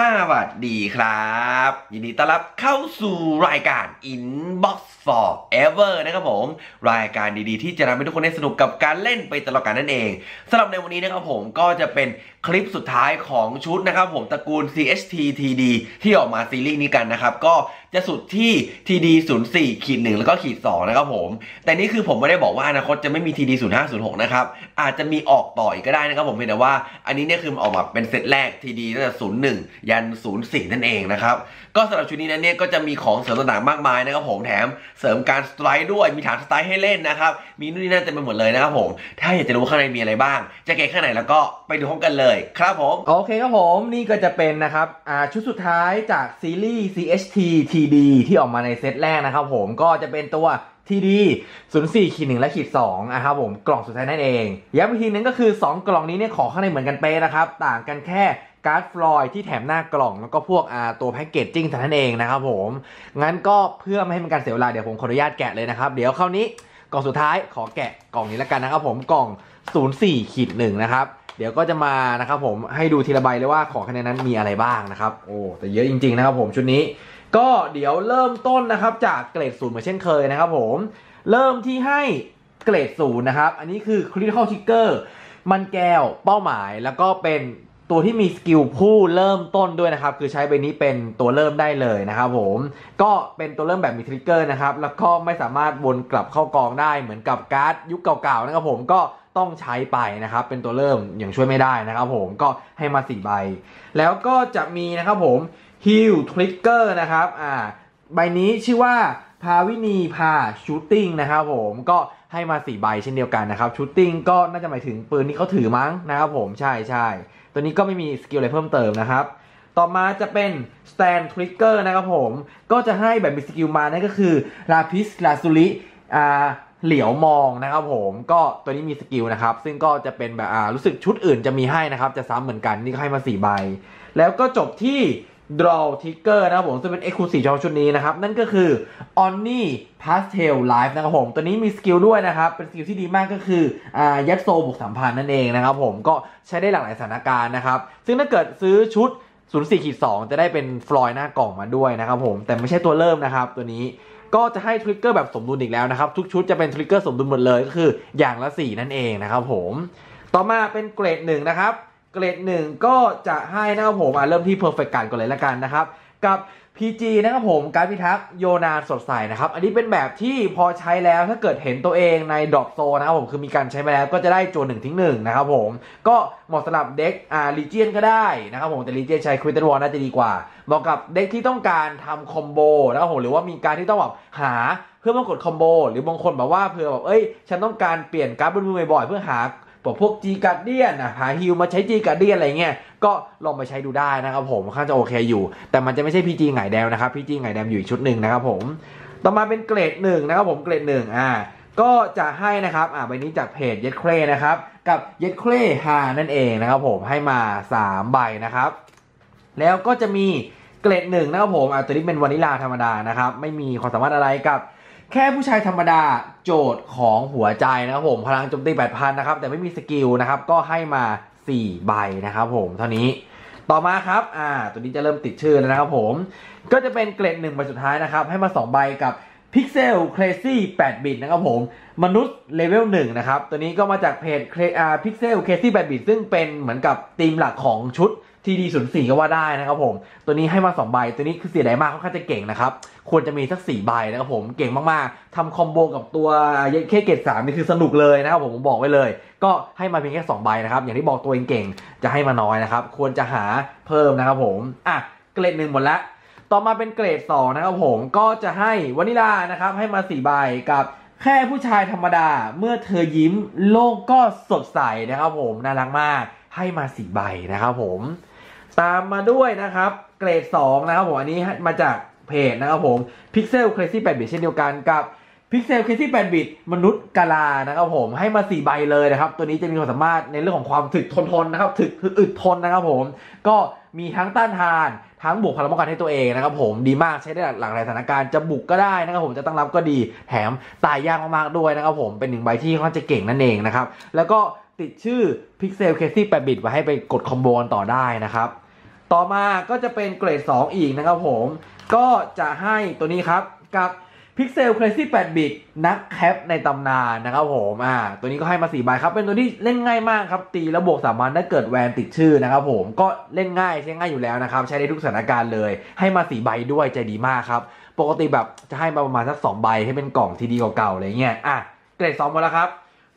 สวัสดีครับ ยินดีต้อนรับเข้าสู่รายการ Inbox Forever นะครับผม รายการดีๆ ที่จะทำให้ทุกคนได้สนุกกับการเล่นไปตลอดกาลนั่นเองสำหรับในวันนี้นะครับผมก็จะเป็นคลิปสุดท้ายของชุดนะครับผมตระกูล CHT TD ที่ออกมาซีรีส์นี้กันนะครับ ก็ จะสุดที่ TD 04ขีด1แล้วก็ขีด2นะครับผม แต่นี่คือผมไม่ได้บอกว่าอนาคตจะไม่มี TD 0506นะครับ อาจจะมีออกต่ออีกก็ได้นะครับผมเพียงแต่ว่าอันนี้เนี่ยคือออกมาเป็นเซตแรก TD ตั้งแต่01 ยัน 04 นั่นเองนะครับ ก็สำหรับชุดนี้นั้นเนี่ยก็จะมีของเสริมต่างๆมากมายนะครับผมแถมเสริมการสไตร์ด้วยมีฐานสไตร์ให้เล่นนะครับมีนู่นนี่นั่นเต็มไปหมดเลยนะครับผม ถ้าอยากจะรู้ข้างในมีอะไรบ้าง จะเก๋ข้างในแล้วก็ไปดูพร้อมกันเลยครับผมโอเคครับผมนี่ก็จะเป็นนะครับชุดสุดท้ายจากซีรีส์ CHT TD ที่ออกมาในเซตแรกนะครับผมก็จะเป็นตัว TD 04ขีด1และขีด2นะครับผมกล่องสุดท้ายนั่นเองย้ำอีกทีนึงก็คือ 2 กล่องนี้เนี่ยของข้างในเหมือนกันเป๊ะนะครับ ต่างกันแค่การ์ดฟลอยที่แถมหน้ากล่องแล้วก็พวกอ่าตัวแพ็กเกจจิ้งเท่านั้นเองนะครับผม งั้นก็เพื่อไม่ให้เป็นการเสียเวลาเดี๋ยวผมขออนุญาตแกะเลยนะครับ เดี๋ยวคราวนี้กล่องสุดท้ายขอแกะกล่องนี้แล้วกันนะครับผมกล่อง 04ขีด1นะครับเดี๋ยวก็จะมานะครับผมให้ดูทีละใบเลยว่าของคะแนนนั้นมีอะไรบ้างนะครับ โอ้แต่เยอะจริงๆนะครับผมชุดนี้ ก็เดี๋ยวเริ่มต้นนะครับจากเกรดศูนย์เหมือนเช่นเคยนะครับผม เริ่มที่ให้เกรดศูนย์นะครับ อันนี้คือ critical trigger มันแก้วเป้าหมายแล้วก็เป็นตัวที่มีสกิลผู้เริ่มต้นด้วยนะครับ คือใช้ใบนี้เป็นตัวเริ่มได้เลยนะครับผม ก็เป็นตัวเริ่มแบบมีทริกเกอร์นะครับ แล้วก็ไม่สามารถวนกลับเข้ากองได้เหมือนกับการ์ดยุคเก่าๆนะครับผมก็ต้องใช้ไปนะครับ เป็นตัวเริ่มอย่างช่วยไม่ได้นะครับผมก็ให้มา4ใบ แล้วก็จะมีนะครับผม Heal Trigger นะครับอ่าใบนี้ชื่อว่าพาวินีพาชูตติ้งนะครับผมก็ให้มา4ใบเช่นเดียวกันนะครับชูตติ้งก็น่าจะหมายถึงปืนที่เขาถือมั้งนะครับผมใช่ใช่ตัวนี้ก็ไม่มีสกิลอะไรเพิ่มเติมนะครับ ต่อมาจะเป็น Stand Trigger นะครับผมก็จะให้แบบมีสกิลมานั่นก็คือ Lapis Lazuli อ่าเหลียวมองนะครับผมก็ตัวนี้มีสกิลนะครับ ซึ่งก็จะเป็นแบบอ่ารู้สึกชุดอื่นจะมีให้นะครับ จะซ้ำเหมือนกันนี่ก็ให้มา4ใบ แล้วก็จบที่ Draw Trigger นะครับผมซึ่งเป็น Exclusive เฉพาะชุดนี้นะครับ นั่นก็คือ Oni Pastel Life นะครับผม ตัวนี้มีสกิลด้วยนะครับ เป็นสกิลที่ดีมากก็คืออ่ายัดโซบวกสามพันนั่นเองนะครับผมก็ใช้ได้หลากหลายสถานการณ์นะครับ ซึ่งถ้าเกิดซื้อชุด 04ขีด2จะได้เป็นฟลอยหน้ากล่องมาด้วยนะครับผมแต่ไม่ใช่ตัวเริ่มนะครับตัวนี้ก็จะให้ทริกเกอร์แบบสมดุลอีกแล้วนะครับ ทุกชุดจะเป็นทริกเกอร์สมดุลหมดเลยก็คืออย่างละ 4 นั่นเองนะครับผม ต่อมาเป็นเกรดหนึ่งนะครับ เกรดหนึ่งก็จะให้นะครับผมเริ่มที่ Perfect การก่อนเลยละกันนะครับ กับ PG นะครับผมการพิทักษ์โยนาสดใสนะครับ อันนี้เป็นแบบที่พอใช้แล้วถ้าเกิดเห็นตัวเองในดรอปโซนะครับผมคือมีการใช้มาแล้วก็จะได้โจนหนึ่งทิ้งหนึ่งนะครับผมก็เหมาะสำหรับเด็กอ่าลีเจียนก็ได้นะครับผมแต่ลีเจียนใช้ควิตเตอร์วอลน่าจะดีกว่าเหมาะกับเด็กที่ต้องการทำคอมโบนะครับผมหรือว่ามีการที่ต้องแบบหาเพื่อมากดคอมโบหรือบางคนแบบว่าเผื่อแบบเอ้ยฉันต้องการเปลี่ยนการ์ดบนมือบ่อยๆเพื่อหา บอกพวกจีการเดียนนะหาฮิลมาใช้จีการเดียนอะไรเงี้ยก็ลองไปใช้ดูได้นะครับผมค่อนข้างจะโอเคอยู่ แต่มันจะไม่ใช่พีจีไงแดวนะครับพีจีไงแดมอยู่อีกชุดหนึ่งนะครับผมต่อมาเป็นเกรดหนึ่งนะครับผมเกรดหนึ่งอ่าก็จะให้นะครับ อ่าใบนี้จากเพจเย็ดเครนะครับ กับเย็ดเครฮานั่นเองนะครับผมให้มา 3 ใบนะครับ แล้วก็จะมีเกรดหนึ่งนะครับผมอ่าตัวนี้เป็นวานิลาธรรมดานะครับ ไม่มีความสามารถอะไรกับ แค่ผู้ชายธรรมดาโจทย์ของหัวใจนะครับผม พลังโจมตี8,000นะครับ แต่ไม่มีสกิลนะครับ ก็ให้มา 4 ใบนะครับผมเท่านี้ต่อมาครับ อ่า ตัวนี้จะเริ่มติดชื่อแล้วนะครับผม ก็จะเป็นเกรดหนึ่งใบสุดท้ายนะครับ ให้มา 2 ใบกับ Pixel Crazy 8 บิตนะครับผม มนุษย์เลเวล1นะครับ ตัวนี้ก็มาจากเพจอ่า Pixel Crazy 8 บิตซึ่งเป็นเหมือนกับธีมหลักของชุด TD 0 4ก็ว่าได้นะครับผม ตัวนี้ให้มา2ใบ ตัวนี้คือเสียดายมากค่อนข้างจะเก่งนะครับ ควรจะมีสัก4ใบนะครับผม เก่งมากๆทำคอมโบกับตัวเคเกต3นี่คือสนุกเลยนะครับผมผมบอกไว้เลย ก็ให้มาเพียงแค่2ใบนะครับ อย่างที่บอกตัวเองเก่งจะให้มาน้อยนะครับ ควรจะหาเพิ่มนะครับผม อะ เกรดหนึ่งหมดแล้วต่อมาเป็นเกรด2นะครับผมก็จะให้วานิลานะครับให้มา4ใบกับแค่ผู้ชายธรรมดา เมื่อเธอยิ้มโลกก็สดใสนะครับผมน่ารักมากให้มา4ใบนะครับผม ตามมาด้วยนะครับ เกรด 2 นะครับผมอันนี้มาจากเพจนะครับผม Pixel Crazy 8 bit เช่นเดียวกันกับ Pixel Crazy 8 bit มนุษย์กาลานะครับผมให้มา 4 ใบเลยนะครับ ตัวนี้จะมีความสามารถในเรื่องของความถึกทนทนนะครับถึกอึดทนนะครับผม ก็มีทั้งต้านทาน ทั้งบวกพลังป้องกันให้ตัวเองนะครับผมดีมากใช้ได้หลากหลายสถานการณ์จะบุกก็ได้นะครับผมจะตั้งรับก็ดีแถมตายยากมากๆด้วยนะครับผมเป็นหนึ่งใบที่ค่อนข้างจะเก่งนั่นเองนะครับแล้วก็ ติดชื่อ Pixel Crazy 8 bit ไว้ให้ไปกดคอมโบกันต่อได้นะครับ ต่อมาก็จะเป็นเกรด 2 อีกนะครับผม ก็จะให้ตัวนี้ครับกับ Pixel Crazy 8 bit นักแคปในตำนานนะครับผมอ่าตัวนี้ก็ให้มา4ใบครับเป็นตัวที่เล่นง่ายมากครับ ตีแล้วบวกสามันถ้าเกิดแวนติดชื่อนะครับผมก็เล่นง่ายใช้ง่ายอยู่แล้วนะครับ ใช้ได้ทุกสถานการณ์เลย ให้มา4ใบด้วยใจดีมากครับ ปกติแบบจะให้มาประมาณสัก2ใบให้เป็นกล่องทีดีเก่าๆอะไรเงี้ยอะเกรด2หมดแล้วครับ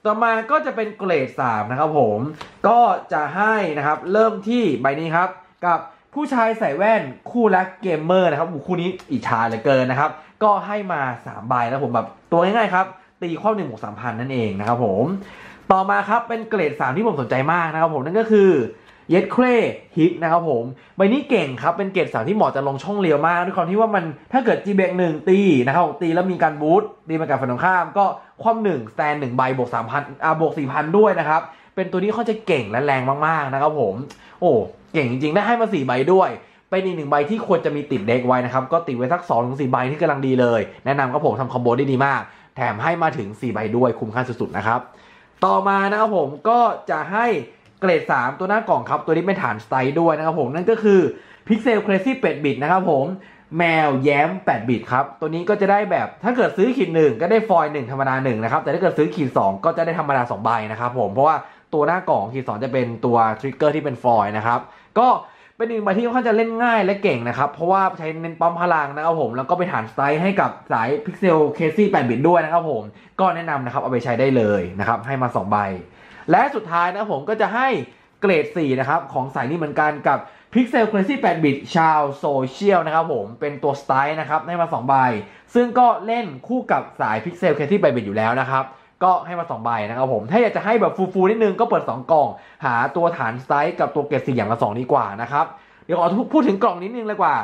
ต่อมาก็จะเป็นเกรด3นะครับผมก็จะให้นะครับเริ่มที่ใบนี้ครับกับผู้ชายใส่แว่นคู่รักเกมเมอร์นะครับคู่นี้อิจฉาเหลือเกินนะครับ ก็ให้มา 3 ใบแล้วผมแบบตัวง่ายๆครับ ตีครอหนึ่งบวกสามพันนั่นเองนะครับผม ต่อมาครับเป็นเกรด 3 ที่ผมสนใจมากนะครับผมนั่นก็คือ เยดเครฮิตนะครับผมใบนี้เก่งครับ เป็นเกรดสามที่เหมาะจะลงช่องเรียวมากด้วยความที่ว่ามันถ้าเกิดจีเบกหนึ่งตีนะครับตีแล้วมีการบูทตีมากับฝั่งตรงข้าม ก็คว่ำหนึ่งสแตนหนึ่งใบบวกสามพันอ่าบวกสี่พันด้วยนะครับ เป็นตัวนี้เขาจะเก่งและแรงมากๆนะครับผม โอ้เก่งจริงๆได้ให้มาสี่ใบด้วยเป็นอีกหนึ่งใบที่ควรจะมีติดเด็กไว้นะครับ ก็ติดไว้สัก2อถึงสใบที่กำลังดีเลย แนะนำครับผมทำคอมโบได้ดีมาก แถมให้มาถึง 4 ใบด้วยคุ้มค่าสุดๆนะครับ ต่อมานะครับผมก็จะให้ เกรด 3 ตัวหน้ากล่องครับ ตัวนี้เป็นฐานสไตล์ด้วยนะครับผมนั่นก็คือ Pixel Crazy 8 bit นะครับผมแมวแย้ม 8 บิตครับ ตัวนี้ก็จะได้แบบ ถ้าเกิดซื้อขีดหนึ่งก็ได้ฟอยล์หนึ่งธรรมดาหนึ่งนะครับ แต่ถ้าเกิดซื้อขีดสองก็จะได้ธรรมดา2ใบนะครับผม เพราะว่าตัวหน้ากล่องขีดสองจะเป็นตัวทริกเกอร์ที่เป็นฟอยล์นะครับ ก็เป็นหนึ่งใบที่ค่อนข้างจะเล่นง่ายและเก่งนะครับ เพราะว่าใช้เน้นปั๊มพลังนะครับผม แล้วก็ไปฐานสไตล์ให้กับสาย Pixel Crazy 8บิตด้วยนะครับผม ก็แนะนำนะครับเอาไปใช้ได้เลยนะครับ ให้มา2ใบ และสุดท้ายนะผมก็จะให้เกรด 4 นะครับ ของสายนี้เหมือนกันกับ Pixel Crazy 8 bit ชาวโซเชียลนะครับผม เป็นตัวสไตล์นะครับให้มา 2 ใบ ซึ่งก็เล่นคู่กับสาย Pixel Crazy 8 bit อยู่แล้วนะครับ ก็ให้มา 2 ใบนะครับผม ถ้าอยากจะให้แบบฟูๆนิดนึงก็เปิด 2 กล่อง หาตัวฐานสไตล์กับตัวเกรด 4 อย่างละ 2 ดีกว่านะครับ เดี๋ยวขอพูดถึงกล่องนิดนึงเลยกว่า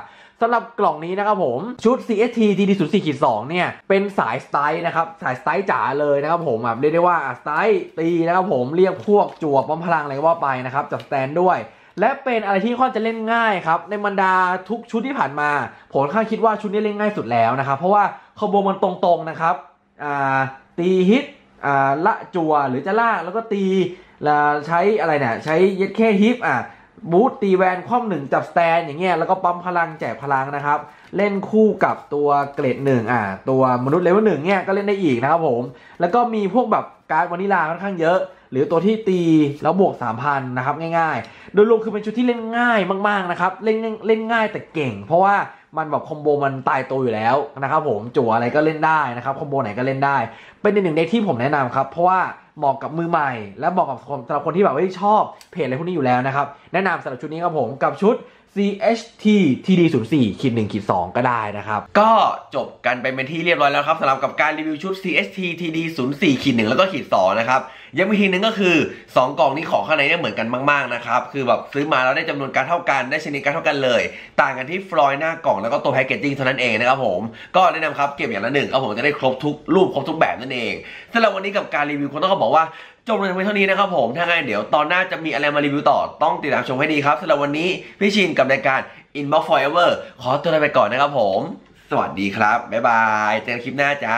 สำหรับกล่องนี้นะครับผมชุด CST TD 0 4 2 เนี่ยเป็นสายสไตล์นะครับสายสไตล์จ๋าเลยนะครับผมแบบเรียกได้ว่าสไตล์ตีนะครับผมเรียกพวกจั่วป้อมพลังอะไรก็ว่าไปนะครับจับสแตนด้วย และเป็นอะไรที่ค่อนจะเล่นง่ายครับในบรรดาทุกชุดที่ผ่านมาผมค่อนข้างคิดว่าชุดนี้เล่นง่ายสุดแล้วนะครับเพราะว่าคอมโบมันตรงๆนะครับตีฮิตละจัวหรือจะล่าแล้วก็ตีใช้อะไรเนี่ยใช้เย็ดแค่ฮิปอะ บูตตีแวนคว่ำหนึ่งจับสแตนอย่างเงี้ยแล้วก็ปั๊มพลังแจกพลังนะครับ เล่นคู่กับตัวเกรดหนึ่งอ่าตัวมนุษย์เลเวลหนึ่งเนี่ยก็เล่นได้อีกนะครับผม แล้วก็มีพวกแบบการ์ดวานิลาค่อนข้างเยอะ หรือตัวที่ตีแล้วบวก 3,000นะครับง่ายๆ โดยรวมคือเป็นชุดที่เล่นง่ายมากๆนะครับเล่นเล่นง่ายแต่เก่ง เพราะว่ามันแบบคอมโบมันตายตัวอยู่แล้วนะครับผมจั่วอะไรก็เล่นได้นะครับคอมโบไหนก็เล่นได้ เป็นอีกหนึ่งเด็กที่ผมแนะนำครับเพราะว่าเหมาะกับมือใหม่ และเหมาะกับสำหรับคนที่แบบว่าชอบเพจอะไรพวกนี้อยู่แล้วนะครับแนะนำสำหรับชุดนี้ครับผมกับชุด CHT TD 0 4ขีด1ขีด2ก็ได้นะครับ ก็จบกันไปเป็นที่เรียบร้อยแล้วครับสำหรับกับการรีวิวชุด CST TD 0 4ขีด1แล้วก็ขีด2นะครับยังมีทีนึงก็คือ 2 กล่องนี้ของข้างในเนี่ยเหมือนกันมากๆนะครับคือแบบซื้อมาแล้วได้จำนวนการเท่ากันได้ชนิดการเท่ากันเลย ต่างกันที่ฟลอยหน้ากล่องแล้วก็ตัวแพคเกจจิ้งเท่านั้นเองนะครับผมก็แนะนำครับเก็บอย่างละหนึ่งเอาผมจะได้ครบทุกรูปครบทุกแบบนั่นเองสำหรับวันนี้กับการรีวิวคนต้องบอกว่า จบลงไปเท่านี้นะครับผมถ้าไงเดี๋ยวตอนหน้าจะมีอะไรมารีวิวต่อต้องติดตามชมให้ดีครับสำหรับวันนี้พี่ชินกับรายการ Inbox Forever ขอตัวลาไปก่อนนะครับผม สวัสดีครับ บ๊ายบาย เจอกันคลิปหน้าจ้า